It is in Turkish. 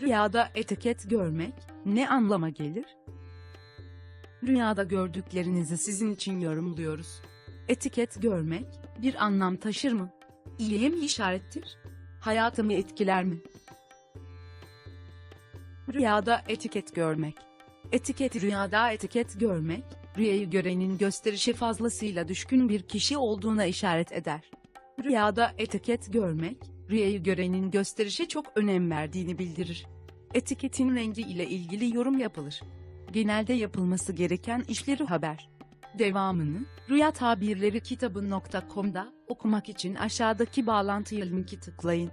Rüyada etiket görmek ne anlama gelir? Rüyada gördüklerinizi sizin için yorumluyoruz. Etiket görmek bir anlam taşır mı? İyiye mi işarettir? Hayatımı etkiler mi? Rüyada etiket görmek. Etiket rüyada etiket görmek, rüyayı görenin gösterişe fazlasıyla düşkün bir kişi olduğuna işaret eder. Rüyada etiket görmek, rüyayı görenin gösterişe çok önem verdiğini bildirir. Etiketin rengi ile ilgili yorum yapılır. Genelde yapılması gereken işleri haber. Devamını, Rüya Tabirleri kitabı.com'da okumak için aşağıdaki bağlantıya linki tıklayın.